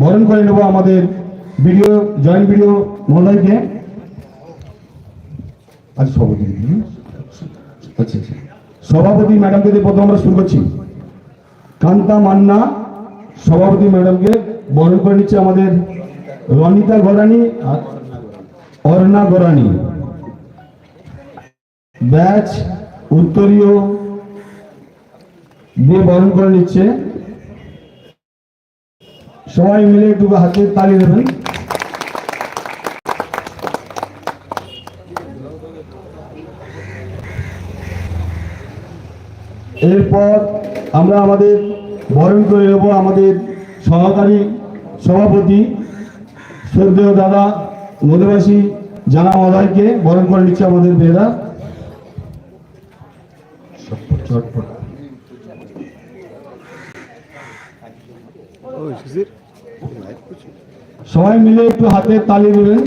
বরণ করে নেব আমাদের ভিডিও জয়েন্ট ভিডিও মহোদয়কে। আচ্ছা সভাপতি আচ্ছা আচ্ছা। সভাপতি ম্যাডামকে দিয়ে প্রথম আমরা শুরু করছি। কান্তা মান্না, সভাপতি ম্যাডামকে বরণ করে নিচ্ছে আমাদের রনিতা গরানি আর অর্ণা গরানি। ব্যাচ উত্তরীয় দিয়ে বরণ করে নিচ্ছে। সবাই মিলে একটু হাতে তালি দেবেন। এরপর আমরা আমাদের বরণ করে নেব আমাদের সহকারী সভাপতি শ্রদ্ধেয় দাদা মধুবাসী জানা মহোদয়কে। বরণ করে নিচ্ছে আমাদের মেয়েরা চটপট ওই সুধীর লাইভ করছি সবাই মিলে একটু হাতে তালি দেবেন।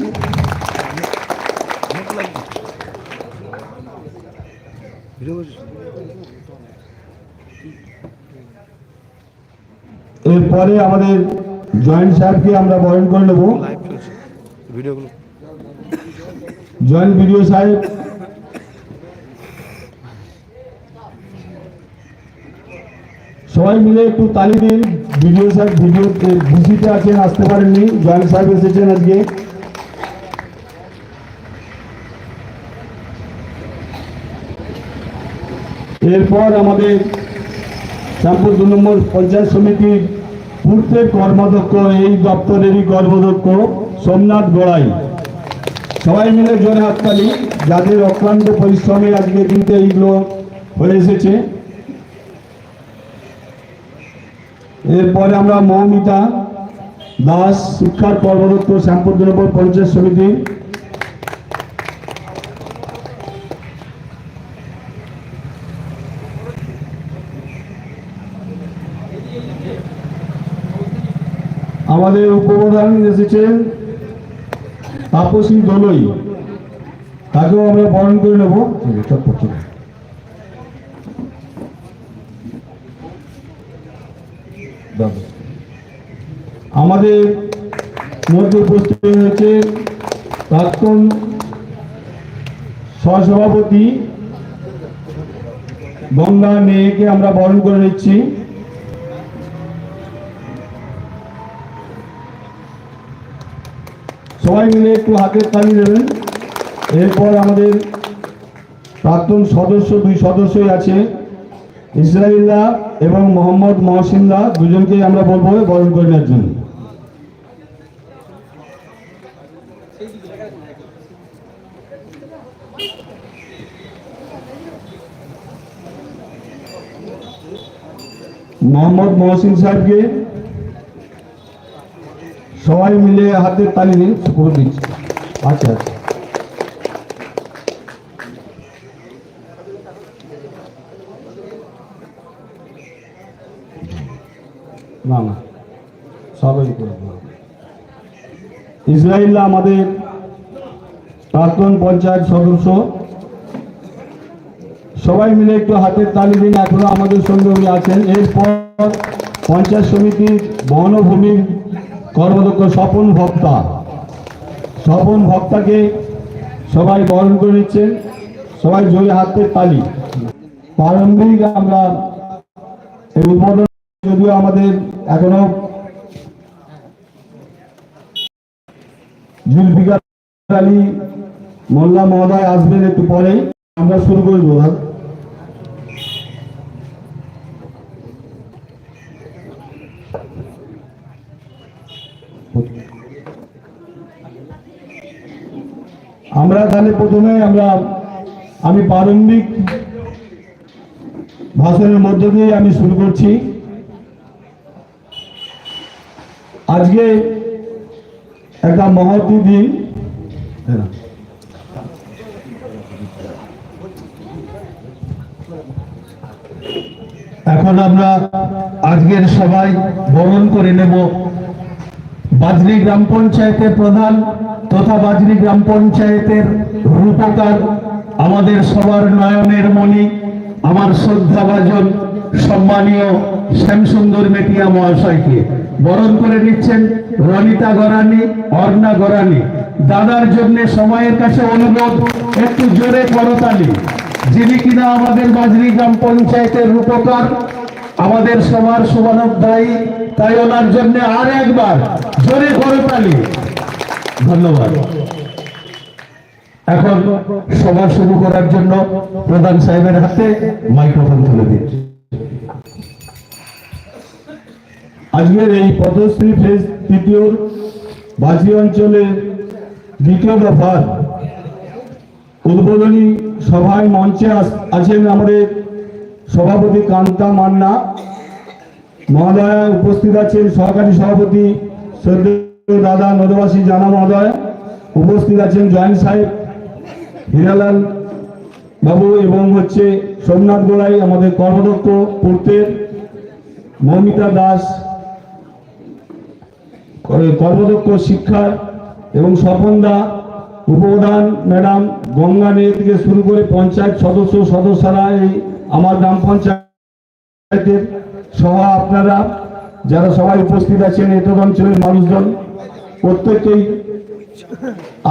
এরপরে আমাদের জয়েন্ট সাহেবকে আমরা বরণ করে নেব। জয়েন্ট ভিডিও সাহেব সবাই মিলে একটু তালি দিন। ভিডিও সাহেব ভিডিও ভিসিতে আছেন, আসতে পারেননি। জয়েন্ট সাহেব এসেছেন আজকে। এরপর আমাদের শ্যামপুর দু নম্বর পঞ্চায়েত সমিতির পূর্তের কর্মাধ্যক্ষ, এই দপ্তরেরই কর্মাধ্যক্ষ সোমনাথ গড়াই। সবাই মিলে জোরে হাততালি, যাদের অক্লান্ত পরিশ্রমে আজকে কিন্তু এইগুলো হয়ে এসেছে। এরপরে আমরা মৌমিতা দাস শিক্ষার কর্মদত্ত শ্যামপুর দু পঞ্চায়েত সমিতি। আমাদের উপপ্রধান এসেছেন তাপসী দলই। তাকেও আমরা বরণ করে নেব। ঠিক আছে, আমাদের মধ্যে উপস্থিত হয়েছে প্রাক্তন সহসভাপতি গঙ্গা মেয়েকে আমরা বরণ করে নিচ্ছি। সবাই মিলে একটু হাতের তালি দেবেন। এরপর আমাদের প্রাক্তন সদস্য, দুই সদস্যই আছে। ইসরায়েলদা এবং মোহাম্মদ মহসিনদা দুজনকে আমরা বলব বরণ করে নেওয়ার জন্য। মোহাম্মদ মহসিন সাহেবকে সবাই মিলে হাতের তালি দিচ্ছি। আচ্ছা আচ্ছা। না না। সবাই করে দিন। ইসরায়েলরা আমাদের প্রাক্তন পঞ্চায়েত সদস্য। সবাই মিলে একটু হাতের তালি দিন, এখনও আমাদের সঙ্গে উনি আছেন। এরপর পঞ্চায়েত সমিতির বনভূমির কর্মদক্ষ স্বপন ভক্তা। স্বপন ভক্তাকে সবাই বরণ করে নিচ্ছেন। সবাই জোরে হাতের তালি। প্রারম্ভিক আমরা এই উদ্বোধন যদিও আমাদের এখনও জুলফিকার আলী মোল্লা মহোদয় আসবেন একটু পরেই। আমরা শুরু করব আমরা তাহলে প্রথমে আমরা, আমি প্রারম্ভিক ভাষণের মধ্য দিয়ে আমি শুরু করছি। আজকে একটা মহতি দিন এখন আমরা আজকের সবাই বরণ করে নেব। বাজরি গ্রাম পঞ্চায়েতের প্রধান তথা বাজরি গ্রাম পঞ্চায়েতের রূপকার, আমাদের সবার নয়নের মণি, আমার শ্রদ্ধাভাজন, সম্মানীয় শ্যামসুন্দর মেটিয়া মহাশয়কে। বরণ করে নিচ্ছেন রনিতা গরানি, অর্ণা গরানি। দাদার জন্য সময়ের কাছে অনুরোধ, একটু জোরে করতালি। যিনি কিনা আমাদের বাজরি গ্রাম পঞ্চায়েতের রূপকার, আমাদের সবার সুমানব তাই ওনার জন্য আর একবার জোরে করতালি। ধন্যবাদ। এখন সভা শুরু করার জন্য প্রধান সাহেবের হাতে মাইক্রোফোন তুলে দিচ্ছি। আজকের এই পদশ্রী ফেজ তৃতীয় বাসী অঞ্চলের দ্বিতীয় দফার উদ্বোধনী সভায় মঞ্চে আছেন আমাদের সভাপতি কান্তা মান্না। মহোদয়া উপস্থিত আছেন সহকারী সভাপতি শ্রদ্ধেয় দাদা নদবাসী জানা মহোদয়। উপস্থিত আছেন জয়েন্ট সাহেব হীরালাল বাবু এবং হচ্ছে সোমনাথ গোলাই আমাদের কর্মদক্ষ পূর্তের, মৌমিতা দাস কর্মদক্ষ শিক্ষা এবং স্বপনদা উপপ্রধান ম্যাডাম গঙ্গা নে থেকে শুরু করে পঞ্চায়েত সদস্য সদস্যরা এই আমার গ্রাম পঞ্চায়েতের সভা আপনারা যারা সবাই উপস্থিত আছেন এতদ অঞ্চলের মানুষজন প্রত্যেককেই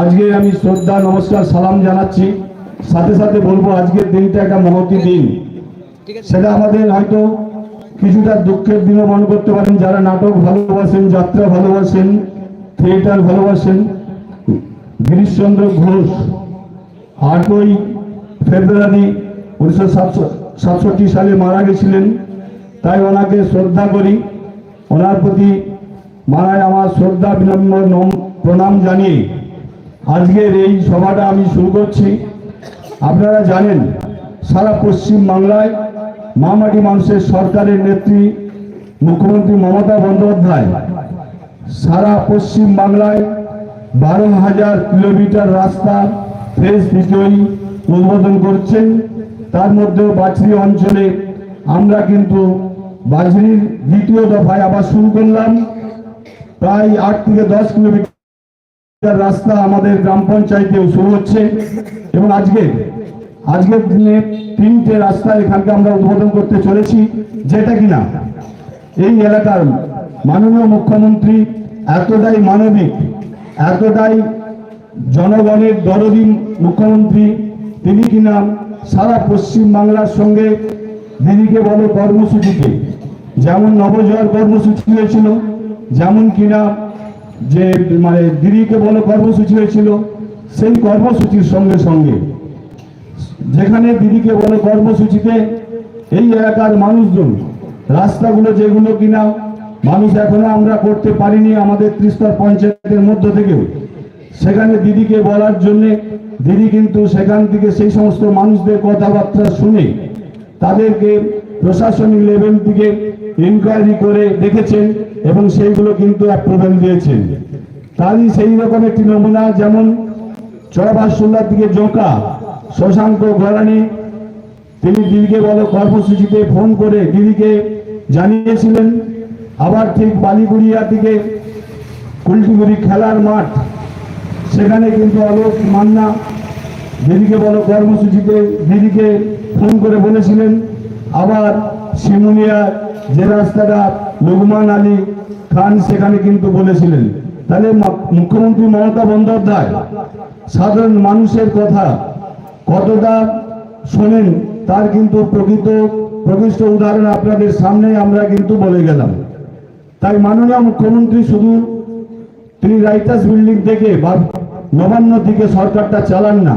আজকে আমি শ্রদ্ধা নমস্কার সালাম জানাচ্ছি। সাথে সাথে বলব আজকের দিনটা একটা মহতি দিন। সেটা আমাদের হয়তো কিছুটা দুঃখের দিনও মনে করতে পারেন, যারা নাটক ভালোবাসেন, যাত্রা ভালোবাসেন, থিয়েটার ভালোবাসেন, গিরিশচন্দ্র ঘোষ, আটই ফেব্রুয়ারি উনিশশো সাতষট্টি সালে মারা গেছিলেন। তাই ওনাকে শ্রদ্ধা করি। ওনার প্রতি মারায় আমার শ্রদ্ধা বিনম্র নম- প্রণাম জানিয়ে আজকের এই সভাটা আমি শুরু করছি। আপনারা জানেন, সারা পশ্চিম বাংলায় মামাটি মানুষের সরকারের নেত্রী মুখ্যমন্ত্রী মমতা বন্দ্যোপাধ্যায়। সারা পশ্চিম বাংলায় বারো হাজার কিলোমিটার রাস্তা ফেজ দ্বিতীয়ই উদ্বোধন করছেন তার মধ্যেও বাছরি অঞ্চলে আমরা কিন্তু বাছরির দ্বিতীয় দফায় আবার শুরু করলাম। প্রায় আট থেকে দশ কিলোমিটার রাস্তা আমাদের গ্রাম পঞ্চায়েতেও শুরু হচ্ছে এবং আজকে আজকের দিনে তিনটে রাস্তা এখানকে আমরা উদ্বোধন করতে চলেছি, যেটা কিনা এই এলাকার মাননীয় মুখ্যমন্ত্রী এতটাই মানবিক, এতটাই জনগণের দরদি মুখ্যমন্ত্রী, তিনি কিনা সারা পশ্চিম বাংলার সঙ্গে দিদিকে বলো কর্মসূচিতে যেমন নবজোয়ার কর্মসূচি হয়েছিল, যেমন কিনা যে মানে দিদিকে বলো কর্মসূচি হয়েছিল, সেই কর্মসূচির সঙ্গে সঙ্গে যেখানে দিদিকে বলে কর্মসূচিতে, এই এলাকার মানুষজন, রাস্তাগুলো যেগুলো কিনা, মানুষ এখনও আমরা করতে পারিনি আমাদের ত্রিস্তর পঞ্চায়েতের মধ্য থেকেও। সেখানে দিদিকে বলার জন্যে, দিদি কিন্তু সেখান থেকে সেই সমস্ত মানুষদের কথাবার্তা শুনে তাদেরকে প্রশাসনিক লেভেল থেকে ইনকোয়ারি করে দেখেছেন এবং সেইগুলো কিন্তু অ্যাপ্রুভেল দিয়েছেন। তারই সেই রকম একটি নমুনা, যেমন চড়াবাসুল্লার দিকে জোঁকা শশাঙ্ক গরানি তিনি দিদিকে বলো কর্মসূচিতে ফোন করে দিদিকে জানিয়েছিলেন, আবার ঠিক বালিগুড়িয়া থেকে কুলটিগুড়ি খেলার মাঠ, সেখানে কিন্তু আলোক মান্না দিদিকে বলো কর্মসূচিতে দিদিকে ফোন করে বলেছিলেন, আবার শিমুনিয়া যে রাস্তাটা লোকমান আলী খান সেখানে কিন্তু বলেছিলেন। তাহলে মুখ্যমন্ত্রী মমতা বন্দ্যোপাধ্যায়, সাধারণ মানুষের কথা কতটা শোনেন, তার কিন্তু প্রকৃত, প্রকৃষ্ট উদাহরণ আপনাদের সামনে আমরা কিন্তু বলে গেলাম। তাই মাননীয় মুখ্যমন্ত্রী শুধু তিনি রাইটার্স বিল্ডিং থেকে বা নবান্ন থেকে সরকারটা চালান না,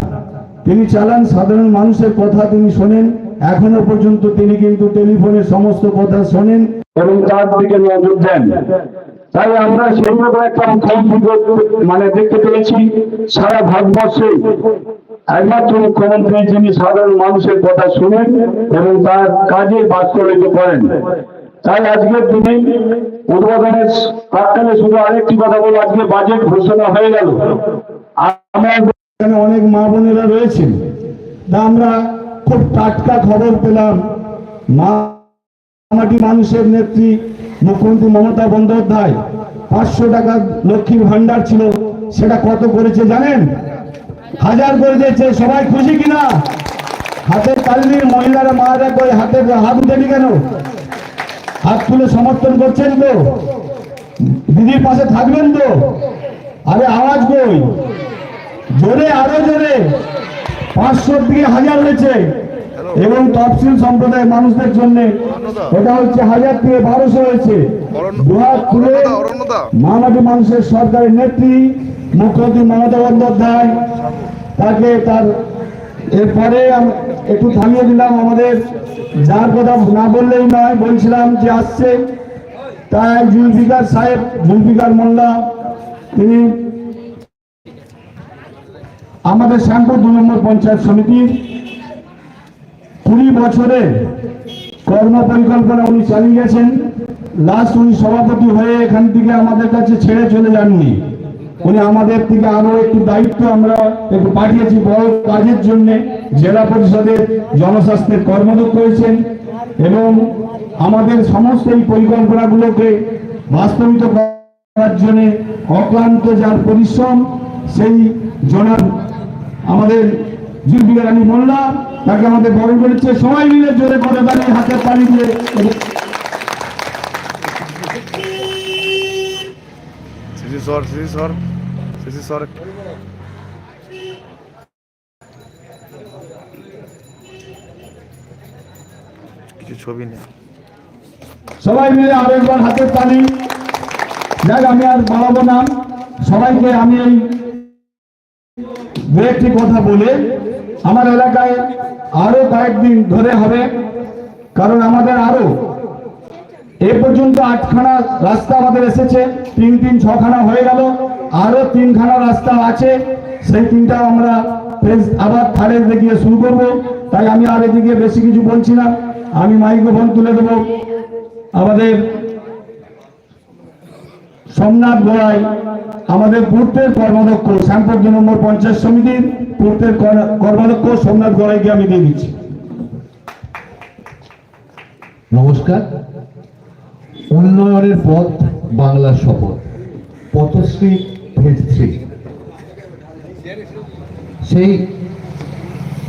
তিনি চালান সাধারণ মানুষের কথা তিনি শোনেন, এখনও পর্যন্ত তিনি কিন্তু টেলিফোনে সমস্ত কথা শোনেন। এবং তার দিকে নজর দেন। তাই আমরা সেই রকম একটা মুখ্যমন্ত্রী মানে দেখতে পেয়েছি, সারা ভারতবর্ষে একমাত্র মুখ্যমন্ত্রী যিনি সাধারণ মানুষের কথা শুনেন এবং তার কাজে বাস্তবায়িত করেন। তাই আজকের দিনে উদ্বোধনের প্রাক্কালে শুধু আরেকটি কথা বলো আজকে বাজেট ঘোষণা হয়ে গেল। অনেক মা বোনেরা রয়েছেন। আমরা খুব টাটকা খবর পেলাম। মা মাটি মানুষের নেত্রী মুখ্যমন্ত্রী মমতা বন্দ্যোপাধ্যায়। পাঁচশো টাকা লক্ষ্মীর ভান্ডার ছিল, সেটা কত করেছে জানেন? হাজার করে দিয়েছে সবাই খুশি কিনা? হাতের তালি মহিলারা মারা করে হাতের হাত উঠেনি কেন? হাত তুলে সমর্থন করছেন তো? দিদির পাশে থাকবেন তো? আরে আওয়াজ কই? জোরে, আরও জোরে। পাঁচশোর দিকে হাজার হয়েছে। এবং তফসিল সম্প্রদায়ের মানুষদের জন্য এটা হচ্ছে হাজার থেকে বারোশো হয়েছে। দুহাত। মানবী মানুষের সরকারের নেত্রী মুখ্যমন্ত্রী মমতা বন্দ্যোপাধ্যায় তাকে তার এরপরে একটু থামিয়ে দিলাম আমাদের। যার কথা না বললেই নয় বলছিলাম যে আসছে তাই জুলফিকার সাহেব জুলফিকার মোল্লা। তিনি আমাদের শ্যামপুর দু নম্বর পঞ্চায়েত সমিতির কুড়ি বছরে কর্ম পরিকল্পনা উনি চালিয়ে গেছেন লাস্ট উনি সভাপতি হয়ে এখান থেকে আমাদের কাছে ছেড়ে চলে যাননি। উনি আমাদের থেকে আরও একটু দায়িত্ব আমরা একটু পাঠিয়েছি বড় কাজের জন্য। জেলা পরিষদের জনস্বাস্থ্যের কর্মদক্ষ হয়েছেন এবং আমাদের সমস্ত এই পরিকল্পনাগুলোকে বাস্তবিত করার জন্য অক্লান্ত যার পরিশ্রম, সেই জনার আমাদের জুলফিকার আলী মোল্লা তাকে আমাদের বরণ করেছে। সবাই মিলে জোরে করে দাঁড়িয়ে হাতে পানি দিয়ে। সিসি সর সিসি সর সর কিছু ছবি নেই। সবাই মিলে আরও একবার হাতের তালি। যাক আমি আর বাড়াবো না। সবাইকে আমি এই দু একটি কথা বলে আমার এলাকায় আরও কয়েকদিন ধরে হবে, কারণ আমাদের আরও এ পর্যন্ত আটখানা রাস্তা আমাদের এসেছে, তিন তিন ছখানা হয়ে গেল, আরও তিনখানা রাস্তা আছে, সেই তিনটা আমরা আবার থার্ডের দেখিয়ে শুরু করব। তাই আমি আর এদিকে বেশি কিছু বলছি না, আমি মাইক্রোফোন তুলে দেবো। আমাদের সোমনাথ গোড়াই আমাদের পূর্তের কর্মদক্ষ শ্যামপুর নম্বর পঞ্চায়েত সমিতির পূর্তের কর- কর্মদক্ষ সোমনাথ গোড়াইকে আমি দিয়ে দিচ্ছি। নমস্কার। উন্নয়নের পথ বাংলার শপথ পথশ্রী থ্রি সেই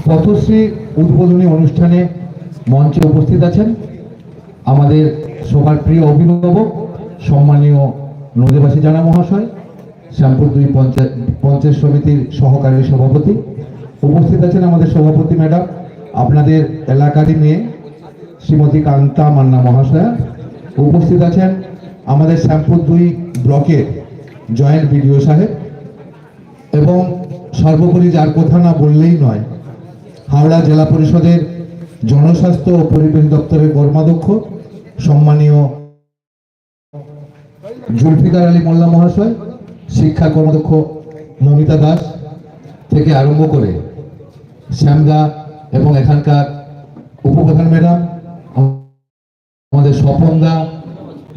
পথশ্রী উদ্বোধনী অনুষ্ঠানে মঞ্চে উপস্থিত আছেন আমাদের সবার প্রিয় অভিভাবক, সম্মানীয় নদীবাসী জানা মহাশয়, শ্যামপুর দুই পঞ্চায়েত পঞ্চায়েত সমিতির সহকারী সভাপতি উপস্থিত আছেন আমাদের সভাপতি ম্যাডাম, আপনাদের এলাকারই মেয়ে, শ্রীমতী কান্তা মান্না মহাশয়া, উপস্থিত আছেন আমাদের শ্যামপুর দুই ব্লকের জয়েন্ট বিডিও সাহেব এবং সর্বোপরি যার কথা না বললেই নয়, হাওড়া জেলা পরিষদের জনস্বাস্থ্য ও পরিবেশ দপ্তরের কর্মাধ্যক্ষ, সম্মানীয় জুলফিকার আলী মোল্লা মহাশয়, শিক্ষা কর্মাধ্যক্ষ মমিতা দাস থেকে আরম্ভ করে শ্যামদা এবং এখানকার উপপ্রধান ম্যাডাম, আমাদের স্বপনদা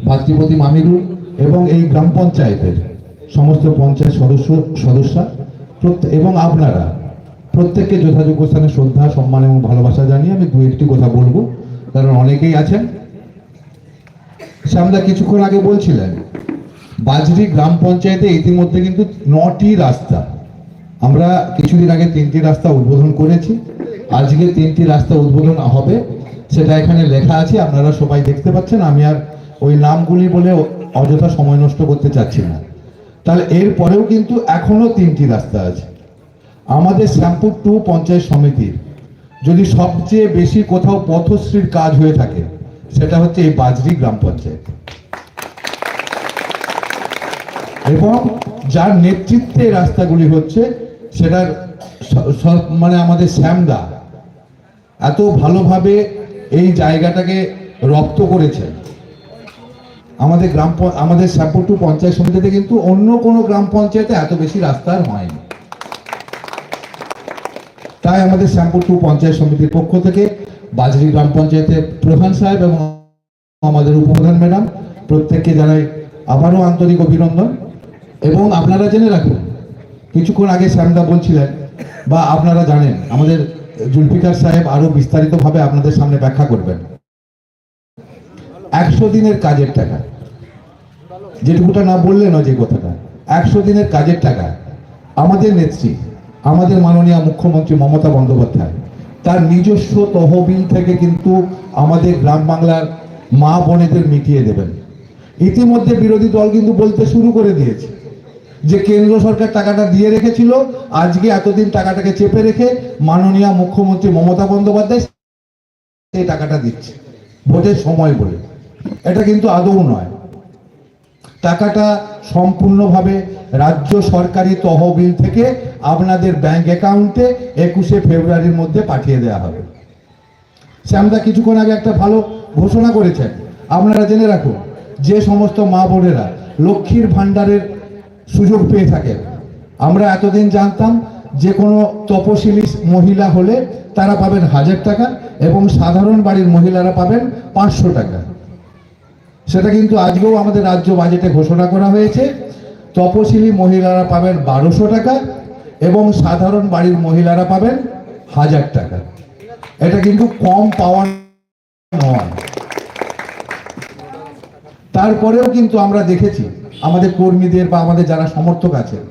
ভাতৃপতি মামিরুল এবং এই গ্রাম পঞ্চায়েতের সমস্ত পঞ্চায়েত সদস্য, সদস্যা এবং আপনারা প্রত্যেককে যথাযোগ্য স্থানে শ্রদ্ধা, সম্মান এবং ভালোবাসা জানিয়ে আমি দু একটি কথা বলব। কারণ অনেকেই আছেন। শ্যামদা কিছুক্ষণ আগে বলছিলেন বাজরি গ্রাম পঞ্চায়েতে ইতিমধ্যে কিন্তু নটি রাস্তা। আমরা কিছুদিন আগে তিনটি রাস্তা উদ্বোধন করেছি। আজকে তিনটি রাস্তা উদ্বোধন হবে, সেটা এখানে লেখা আছে, আপনারা সবাই দেখতে পাচ্ছেন। আমি আর ওই নামগুলি বলে অযথা সময় নষ্ট করতে চাচ্ছি না। তাহলে এর পরেও কিন্তু এখনও তিনটি রাস্তা আছে। আমাদের শ্যামপুর টু পঞ্চায়েত সমিতির যদি সবচেয়ে বেশি কোথাও পথশ্রীর কাজ হয়ে থাকে, সেটা হচ্ছে এই বাজরি গ্রাম পঞ্চায়েত। এবং যার নেতৃত্বে রাস্তাগুলি হচ্ছে, সেটার মানে আমাদের শ্যামদা। এত ভালোভাবে এই জায়গাটাকে রপ্ত করেছেন আমাদের গ্রাম আমাদের শ্যামপুর টু পঞ্চায়েত সমিতিতে কিন্তু অন্য কোনো গ্রাম পঞ্চায়েতে এত বেশি রাস্তা আর হয়নি। তাই আমাদের শ্যামপুর টু পঞ্চায়েত সমিতির পক্ষ থেকে বাজরি গ্রাম পঞ্চায়েতের প্রধান সাহেব এবং আমাদের উপপ্রধান ম্যাডাম প্রত্যেককে জানাই আবারও আন্তরিক অভিনন্দন। এবং আপনারা জেনে রাখুন, কিছুক্ষণ আগে শ্যামদা বলছিলেন, বা আপনারা জানেন, আমাদের জুলফিকার সাহেব আরও বিস্তারিতভাবে আপনাদের সামনে ব্যাখ্যা করবেন। একশো দিনের কাজের টাকা। যেটুকুটা না বললেন যে কথাটা। একশো দিনের কাজের টাকা। আমাদের নেত্রী, আমাদের মাননীয় মুখ্যমন্ত্রী মমতা বন্দ্যোপাধ্যায়, তার নিজস্ব তহবিল থেকে কিন্তু আমাদের গ্রাম বাংলার মা বোনেদের মিটিয়ে দেবেন। ইতিমধ্যে বিরোধী দল কিন্তু বলতে শুরু করে দিয়েছে। যে কেন্দ্র সরকার টাকাটা দিয়ে রেখেছিল, আজকে এতদিন টাকাটাকে চেপে রেখে মাননীয় মুখ্যমন্ত্রী মমতা বন্দ্যোপাধ্যায় সেই টাকাটা দিচ্ছে, ভোটের সময় বলে। এটা কিন্তু আদৌ নয়। টাকাটা সম্পূর্ণভাবে রাজ্য সরকারি তহবিল থেকে আপনাদের ব্যাংক অ্যাকাউন্টে একুশে ফেব্রুয়ারির মধ্যে পাঠিয়ে দেওয়া হবে। শ্যামদা কিছুক্ষণ আগে একটা ভালো ঘোষণা করেছেন। আপনারা জেনে রাখুন, যে সমস্ত মা বোনেরা লক্ষ্মীর ভাণ্ডারের সুযোগ পেয়ে থাকেন। আমরা এতদিন জানতাম যে কোনো তপশিলি মহিলা হলে তারা পাবেন হাজার টাকা এবং সাধারণ বাড়ির মহিলারা পাবেন পাঁচশো টাকা। সেটা কিন্তু আজকেও আমাদের রাজ্য বাজেটে ঘোষণা করা হয়েছে। তপশিলি মহিলারা পাবেন বারোশো টাকা এবং সাধারণ বাড়ির মহিলারা পাবেন হাজার টাকা। এটা কিন্তু কম পাওয়ার নয়। তারপরেও কিন্তু আমরা দেখেছি আমাদের কর্মীদের বা আমাদের যারা সমর্থক আছেন,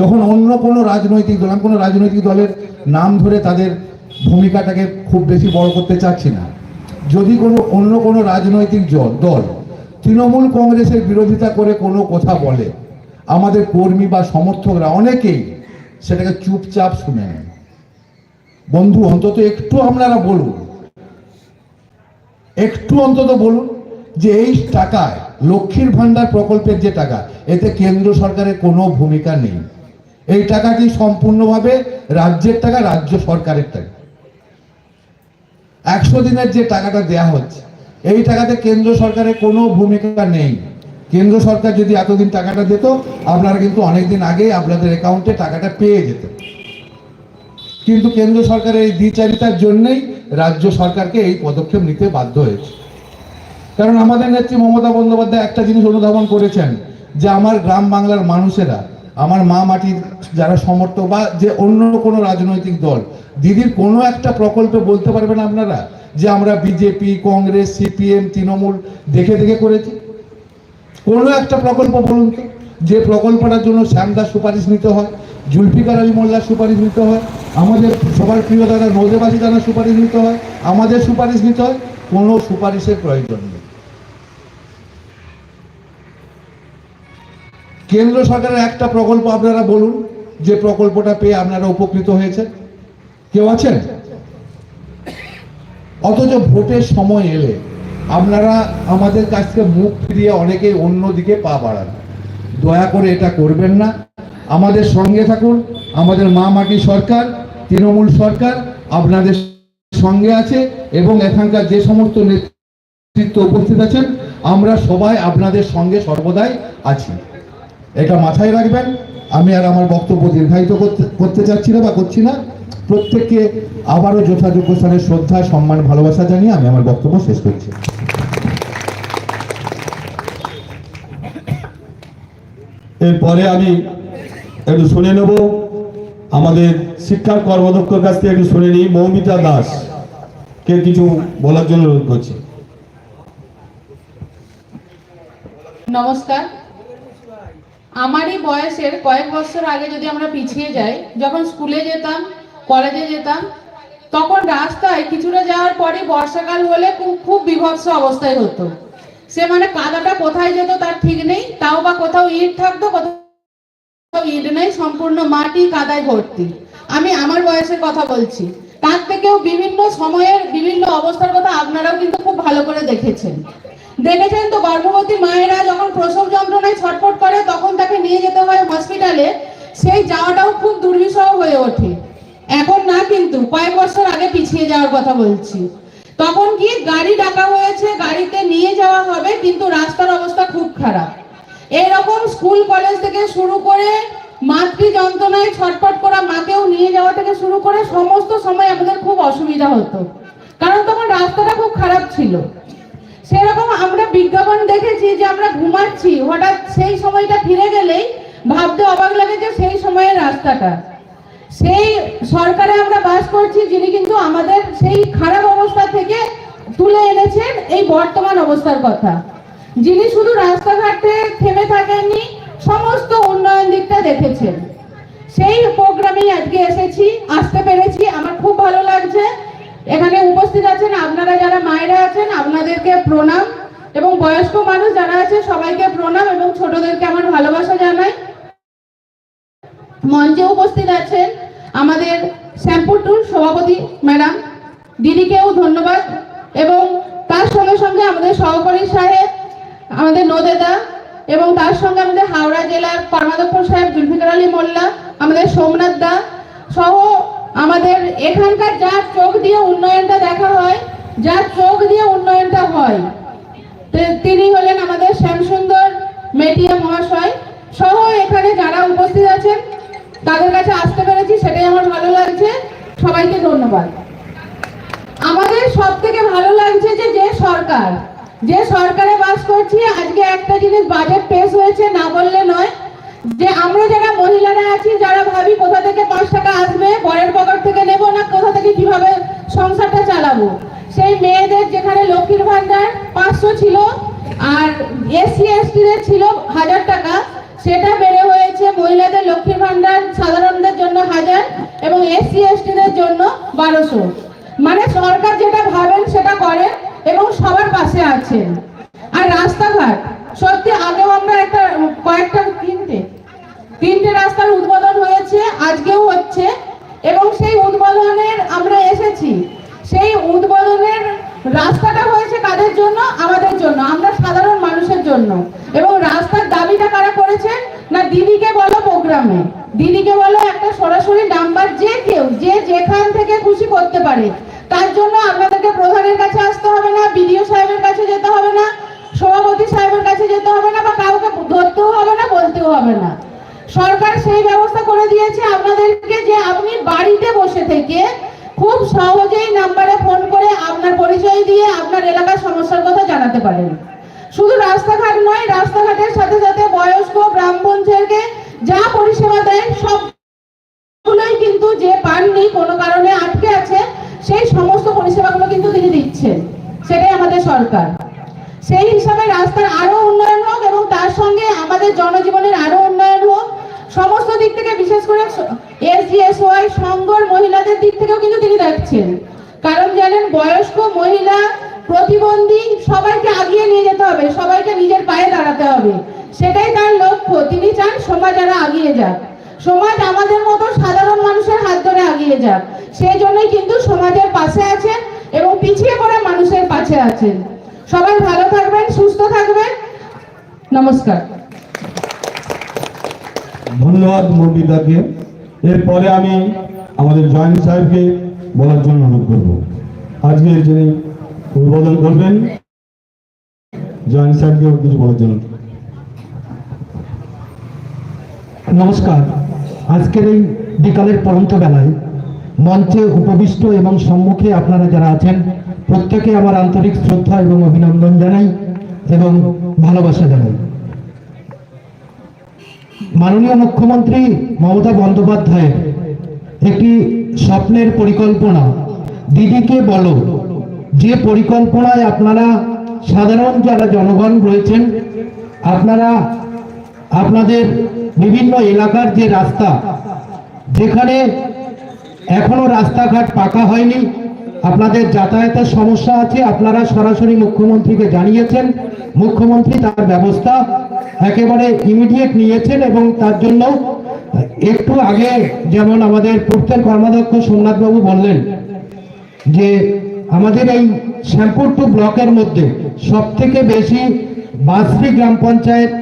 যখন অন্য কোনো রাজনৈতিক দল কোনো রাজনৈতিক দলের নাম ধরে তাদের ভূমিকাটাকে খুব বেশি বড় করতে চাচ্ছি না। যদি কোনো, অন্য কোনো রাজনৈতিক দল তৃণমূল কংগ্রেসের বিরোধিতা করে কোনো কথা বলে, আমাদের কর্মী বা সমর্থকরা অনেকেই সেটাকে চুপচাপ শুনে বন্ধু, অন্তত একটু আপনারা বলুন, একটু অন্তত বলুন যে এই টাকায় লক্ষ্মীর ভান্ডার প্রকল্পের যে টাকা, এতে কেন্দ্র সরকারের কোনো ভূমিকা নেই। এই টাকাটি সম্পূর্ণভাবে রাজ্যের টাকা, রাজ্য সরকারের টাকা। একশো দিনের যে টাকাটা দেয়া হচ্ছে, এই টাকাতে কেন্দ্র সরকারের কোনো ভূমিকা নেই। কেন্দ্র সরকার যদি এতদিন টাকাটা দিত, আপনারা কিন্তু অনেকদিন আগেই আপনাদের অ্যাকাউন্টে টাকাটা পেয়ে যেত কিন্তু কেন্দ্র সরকারের এই দ্বিচারিতার জন্যই রাজ্য সরকারকে এই পদক্ষেপ নিতে বাধ্য হয়েছে। কারণ আমাদের নেত্রী মমতা বন্দ্যোপাধ্যায় একটা জিনিস অনুধাবন করেছেন যে আমার গ্রাম বাংলার মানুষেরা, আমার মা মাটির যারা সমর্থক বা যে অন্য কোনো রাজনৈতিক দল, দিদির কোনো একটা প্রকল্পে বলতে পারবেন আপনারা যে আমরা বিজেপি, কংগ্রেস, সিপিএম, তৃণমূল দেখে দেখে করেছি? কোনো একটা প্রকল্প বলুন তো, যে প্রকল্পটার জন্য শ্যামদার সুপারিশ নিতে হয়, জুলফিকার আলী মোল্লার সুপারিশ নিতে হয়, আমাদের সবার প্রিয় দাদা নৌদেবাসী দাদার সুপারিশ নিতে হয়, আমাদের সুপারিশ নিতে হয়, কোনো সুপারিশের প্রয়োজন নেই। কেন্দ্র সরকারের একটা প্রকল্প আপনারা বলুন, যে প্রকল্পটা পেয়ে আপনারা উপকৃত হয়েছে কেউ আছেন? অথচ ভোটের সময় এলে আপনারা আমাদের কাছ থেকে মুখ ফিরিয়ে অনেকে অন্যদিকে পা বাড়ান। দয়া করে এটা করবেন না। আমাদের সঙ্গে থাকুন, আমাদের মা মাটি সরকার, তৃণমূল সরকার আপনাদের সঙ্গে আছে এবং এখানকার যে সমস্ত নেতৃত্ব উপস্থিত আছেন, আমরা সবাই আপনাদের সঙ্গে সর্বদাই আছি। এটা মাথায় রাখবেন। আমি আর আমার বক্তব্য দীর্ঘায়িত করতে চাচ্ছি না বা করছি না। প্রত্যেককে আবারও যথাযোগ্য স্থানে শ্রদ্ধা, সম্মান, ভালোবাসা জানিয়ে আমি আমার বক্তব্য শেষ করছি। এরপরে আমি একটু শুনে নেব। আমাদের শিক্ষার কর্মদক্ষর কাছ থেকে একটু শুনে নিই। মৌমিতা দাস, কে কিছু বলার জন্য অনুরোধ করছি। নমস্কার। আমারই বয়সের কয়েক বছর আগে যদি আমরা পিছিয়ে যাই, যখন স্কুলে যেতাম, কলেজে যেতাম, তখন রাস্তায় কিছুটা যাওয়ার পরে বর্ষাকাল হলে খুব বিভৎস অবস্থায় হতো। সে মানে কাদাটা কোথায় যেত তার ঠিক নেই, তাও বা কোথাও ইট থাকতো, কোথাও ইট নেই, সম্পূর্ণ মাটি কাদায় ভর্তি। আমি আমার বয়সের কথা বলছি। তার থেকেও বিভিন্ন সময়ের বিভিন্ন অবস্থার কথা আপনারাও কিন্তু খুব ভালো করে দেখেছেন। দেখেছেন তো গর্ভবতী মায়েরা যখন প্রসব যন্ত্রণায় ছটফট করে, তখন তাকে নিয়ে যেতে হয় হসপিটালে। সেই যাওয়াটাও খুব দুর্বিষহ হয়ে ওঠে। এখন না কিন্তু, কয়েক বছর আগে পিছিয়ে যাওয়ার কথা বলছি। তখন কি গাড়ি ডাকা হয়েছে, গাড়িতে নিয়ে যাওয়া হবে, কিন্তু রাস্তার অবস্থা খুব খারাপ। এরকম স্কুল কলেজ থেকে শুরু করে মাতৃ যন্ত্রণায় ছটফট করা, মাকেও নিয়ে যাওয়া থেকে শুরু করে সমস্ত সময় আমাদের খুব অসুবিধা হতো। কারণ তখন রাস্তাটা খুব খারাপ ছিল। সেরকম আমরা বিজ্ঞাপন দেখেছি যে আমরা ঘুমাচ্ছি, হঠাৎ সেই সময়টা ফিরে গেলেই ভাবতে অবাক লাগে যে সেই সময়ের রাস্তাটা। সেই সরকারে আমরা বাস করছি, যিনি কিন্তু আমাদের সেই খারাপ অবস্থা থেকে তুলে এনেছেন এই বর্তমান অবস্থার কথা। যিনি শুধু রাস্তাঘাটে থেমে থাকেননি, সমস্ত উন্নয়ন দিকটা দেখেছেন। সেই প্রোগ্রামেই আজকে এসেছি, আসতে পেরেছি, আমার খুব ভালো লাগছে। এখানে উপস্থিত আছেন আপনারা যারা মায়েরা আছেন, আপনাদেরকে প্রণাম এবং বয়স্ক মানুষ যারা আছে, সবাইকে প্রণাম এবং ছোটদেরকে আমার ভালোবাসা জানাই। মঞ্চে উপস্থিত আছেন আমাদের শ্যামপুর টুর সভাপতি ম্যাডাম, দিদিকেও ধন্যবাদ এবং তার সঙ্গে সঙ্গে আমাদের সহকারী সাহেব, আমাদের নদেদা এবং তার সঙ্গে আমাদের হাওড়া জেলার কর্মাধ্যক্ষ সাহেব জুলফিকার আলী মোল্লা, আমাদের সোমনাথ দা সহ আমাদের এখানকার যা চোখ দিয়ে উন্নয়নটা দেখা হয় যা চোখ দিয়ে উন্নয়নটা হয় তিনি হলেন আমাদের শ্যামসুন্দর মেটিয়া মহাশয় সহ এখানে যারা উপস্থিত আছেন, তাদের কাছে আসতে পেরেছি, সেটাই আমার ভালো লাগছে। সবাইকে ধন্যবাদ। আমাদের সব থেকে ভালো লাগছে যে যে সরকার, যে সরকারে বাস করছি, আজকে একটা জিনিস বাজেট পেশ হয়েছে, না বললে নয় যে আমরা যারা মহিলারা আছি, যারা ভাবি কোথা থেকে পাঁচ টাকা আসবে বরের পকেট থেকে নেব না, কোথা থেকে কীভাবে সংসারটা চালাবো? সেই মেয়েদের যেখানে লক্ষ্মীর ভান্ডার পাঁচশো ছিল আর এসসি এসটিদের ছিল হাজার টাকা, সেটা বেড়ে হয়েছে মহিলাদের লক্ষ্মীর ভান্ডার সাধারণদের জন্য হাজার এবং এসসি এসটিদের জন্য বারোশো। মানে সরকার যেটা ভাবেন সেটা করেন এবং সবার পাশে আছেন। আর রাস্তাঘাট সত্যি, আগেও আমরা একটা, কয়েকটা তিনটে তিনটে রাস্তার উদ্বোধন হয়েছে, আজকেও হচ্ছে, এবং সেই উদ্বোধনের আমরা এসেছি। সেই উদ্বোধনের রাস্তাটা হয়েছে কাদের জন্য? আমাদের জন্য, আমরা সাধারণ মানুষের জন্য। এবং রাস্তার দাবিটা কারা করেছেন? না, দিদিকে বলো প্রোগ্রামে। দিদিকে বলো একটা সরাসরি নাম্বার যে কেউ, যে যেখান থেকে খুশি করতে পারে। তার জন্য আপনাদেরকে প্রধানের কাছে আসতে হবে না, বিডিও সাহেবের কাছে যেতে হবে না। সভাপতি সাহেবের কাছে যেতে হবে না বা কাউকে ধরতেও হবে না, বলতেও হবে না। সরকার সেই ব্যবস্থা করে দিয়েছে আপনাদেরকে যে আপনি বাড়িতে বসে থেকে খুব সহজেই নাম্বারে ফোন করে আপনার পরিচয় দিয়ে আপনার এলাকার সমস্যার কথা জানাতে পারেন। শুধু রাস্তাঘাট নয়, রাস্তাঘাটের সাথে সাথে বয়স্ক ব্রাহ্মণ ছেলেকে যা পরিষেবা দেয়, সবগুলোই কিন্তু যে পাননি কোনো কারণে আটকে আছে, সেই সমস্ত পরিষেবাগুলো কিন্তু তিনি দিচ্ছেন। সেটাই আমাদের সরকার। সেই হিসাবে রাস্তার আরও উন্নয়ন হোক এবং তার সঙ্গে আমাদের জনজীবনের আরও উন্নয়ন হোক। সমস্ত দিক থেকে বিশেষ করে এসডিএসওয়াই সংঘর মহিলাদের দিক থেকেও কিন্তু তিনি দেখছেন। কারণ জানেন, বয়স্ক মহিলা, প্রতিবন্ধী, সবাইকে আগিয়ে নিয়ে যেতে হবে, সবাইকে নিজের পায়ে দাঁড়াতে হবে। সেটাই তার লক্ষ্য। তিনি চান সমাজ আরও আগিয়ে যাক। সমাজ আমাদের মতো সাধারণ মানুষের হাত ধরে আগিয়ে যাক। সেই জন্যই কিন্তু সমাজের পাশে আছেন এবং পিছিয়ে পড়া মানুষের পাশে আছেন। সবাই ভালো থাকবেন সুস্থ থাকবেন। নমস্কার। ধন্যবাদ মন্ডিতাকে এরপরে আমি আমাদের জয়েন্ট সাহেবকে বলার জন্য অনুরোধ করব। আজকে যিনি উদ্বোধন করবেন জয়েন্ট সাহেবকে কিছু বলার জন্য। নমস্কার। আজকের এই বিকালের পরন্ত বেলায় মঞ্চে উপবিষ্ট এবং সম্মুখে আপনারা যারা আছেন প্রত্যেকে আমার আন্তরিক শ্রদ্ধা এবং অভিনন্দন জানাই এবং ভালোবাসা জানাই। মাননীয় মুখ্যমন্ত্রী মমতা বন্দ্যোপাধ্যায়ের একটি স্বপ্নের পরিকল্পনা। দিদিকে বলো, যে পরিকল্পনায় আপনারা সাধারণ যারা জনগণ রয়েছেন, আপনারা আপনাদের বিভিন্ন এলাকার যে রাস্তা, যেখানে এখনও রাস্তাঘাট পাকা হয়নি আপনাদের যাতায়াতের সমস্যা আছে, আপনারা সরাসরি মুখ্যমন্ত্রীকে জানিয়েছেন। মুখ্যমন্ত্রী তার ব্যবস্থা একেবারে ইমিডিয়েট নিয়েছেন এবং তার জন্য একটু আগে যেমন আমাদের পূর্তের কর্মাধ্যক্ষ সোমনাথবাবু বললেন যে, আমাদের এই শ্যামপুর টু ব্লকের মধ্যে সব থেকে বেশি বাসরি গ্রাম পঞ্চায়েত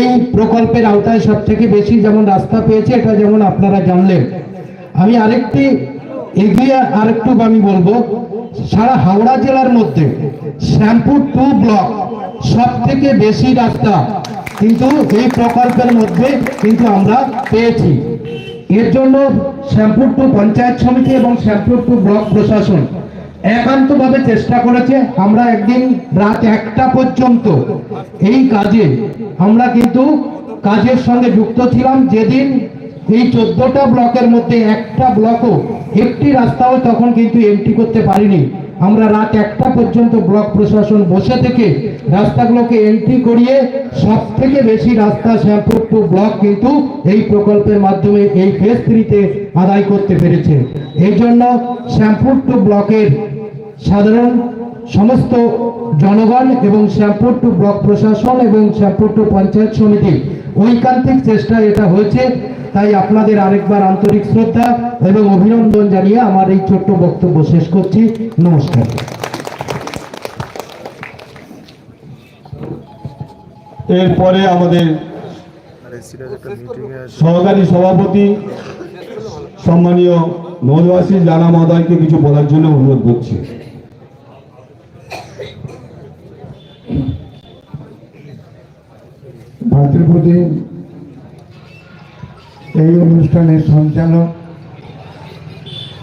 এই প্রকল্পের আওতায় সব থেকে বেশি যেমন রাস্তা পেয়েছে, এটা যেমন আপনারা জানলেন। আমি আরেকটি এগিয়ে আরেকটু আমি বলব, সারা হাওড়া জেলার মধ্যে শ্যামপুর টু ব্লক সব থেকে বেশি রাস্তা কিন্তু এই প্রকল্পের মধ্যে কিন্তু আমরা পেয়েছি। এর জন্য শ্যামপুর টু পঞ্চায়েত সমিতি এবং শ্যামপুর টু ব্লক প্রশাসন একান্তভাবে চেষ্টা করেছে, আমরা একদিন রাত একটা পর্যন্ত এই কাজে, আমরা কিন্তু কাজের সঙ্গে যুক্ত ছিলাম, যেদিন এই চোদ্দটা ব্লকের মধ্যে একটা ব্লকও, একটি রাস্তাও তখন কিন্তু এন্ট্রি করতে পারিনি। আমরা রাত একটা পর্যন্ত ব্লক প্রশাসন বসে থেকে রাস্তাগুলোকে এন্ট্রি করিয়ে সব থেকে বেশি রাস্তা শ্যামপুর টু ব্লক কিন্তু এই প্রকল্পের মাধ্যমে এই ফেজ থ্রিতে আদায় করতে পেরেছে। এই জন্য শ্যামপুর টু ব্লকের সাধারণ সমস্ত জনগণ এবং শ্যামপুর টু ব্লক প্রশাসন এবং শ্যামপুর টু পঞ্চায়েত সমিতি ঐকান্তিক চেষ্টা এটা হয়েছে। তাই আপনাদের আরেকবার আন্তরিক শ্রদ্ধা এবং অভিনন্দন জানিয়ে আমার এই ছোট্ট বক্তব্য শেষ করছি। নমস্কার। এরপরে আমাদের সহকারী সভাপতি, সম্মানীয় নদবাসী জানা মহোদয়কে কিছু বলার জন্য অনুরোধ করছি। ভাতৃপ্রতি এই অনুষ্ঠানের সঞ্চালক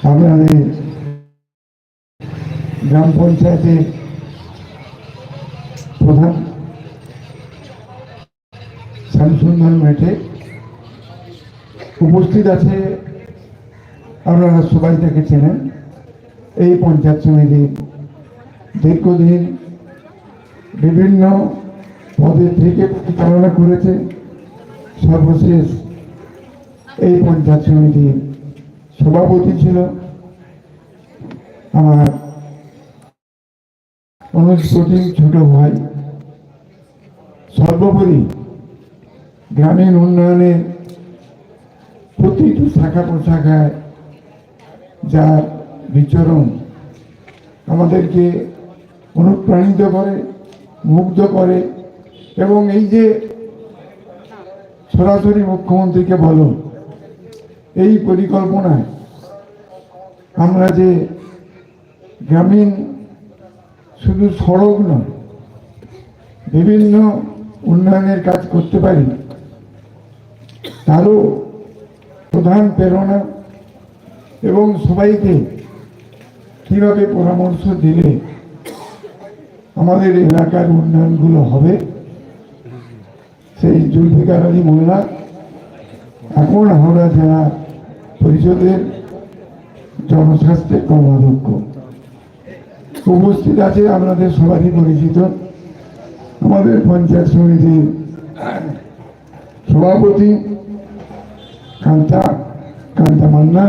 আপনাদের গ্রাম পঞ্চায়েতের প্রধান শামসুন্দর মেটে উপস্থিত আছে। আপনারা সবাই তাকে চেনেন। এই পঞ্চায়েত সমিতির দীর্ঘদিন বিভিন্ন পদে থেকে পরিচালনা করেছে সর্বশেষ এই পঞ্চায়েত সমিতির সভাপতি ছিল আমার অনুজ কঠিন ছোট ভাই। সর্বোপরি গ্রামীণ উন্নয়নের প্রতিটি শাখা প্রশাখায় যার বিচরণ আমাদেরকে অনুপ্রাণিত করে, মুগ্ধ করে এবং এই যে সরাসরি মুখ্যমন্ত্রীকে বলো, এই পরিকল্পনায় আমরা যে গ্রামীণ শুধু সড়ক নয়, বিভিন্ন উন্নয়নের কাজ করতে পারি, তারও প্রধান প্রেরণা এবং সবাইকে কীভাবে পরামর্শ দিলে আমাদের এলাকার উন্নয়নগুলো হবে? সেই জুলফিকার আলী মোল্লা এখন হাওড়া জেলা পরিষদের জনস্বাস্থ্যের কর্মাধ্যক্ষ, উপস্থিত আছে আপনাদের সবারই পরিচিত। আমাদের পঞ্চায়েত সমিতির সভাপতি কান্তা কান্তা মান্না,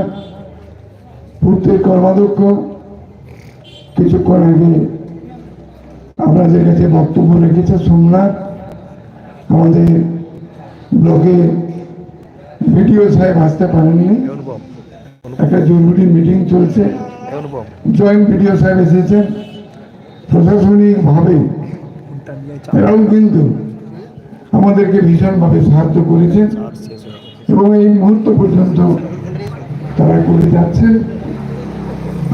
পূর্তের কর্মাধ্যক্ষ। কিছুক্ষণ আগে আপনাদের কাছে বক্তব্য রেখেছে সোমনাথ। আমাদের ব্লকে ভিডিও সাহেব আসতে পারেননি। একটা জরুরি মিটিং চলছে। জয়েন্ট ভিডিও সাহেব এসেছেন। প্রশাসনিকভাবে এরাও কিন্তু আমাদেরকে ভীষণভাবে সাহায্য করেছেন। এবং এই মুহূর্ত পর্যন্ত তারা করে যাচ্ছেন।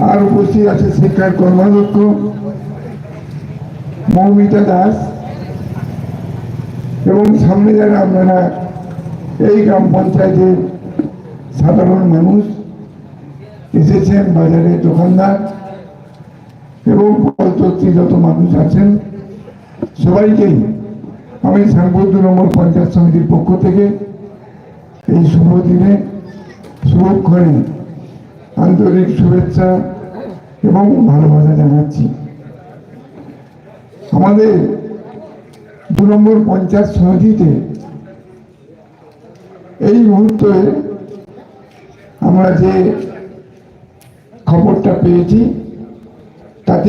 আর উপস্থিত আছে শিক্ষার কর্মাধ্যক্ষ মৌমিতা দাস। এবং সামনে যারা আপনারা এই গ্রাম পঞ্চায়েতের সাধারণ মানুষ, এসেছেন বাজারে দোকানদার এবং যত মানুষ আছেন সবাইকেই আমি দু নম্বর পঞ্চায়েত সমিতির পক্ষ থেকে এই শুভ দিনে শুভক্ষণে আন্তরিক শুভেচ্ছা এবং ভালোবাসা জানাচ্ছি। আমাদের দু নম্বর পঞ্চায়েত সমিতিতে এই মুহূর্তে আমরা যে খবরটা পেয়েছি তাতে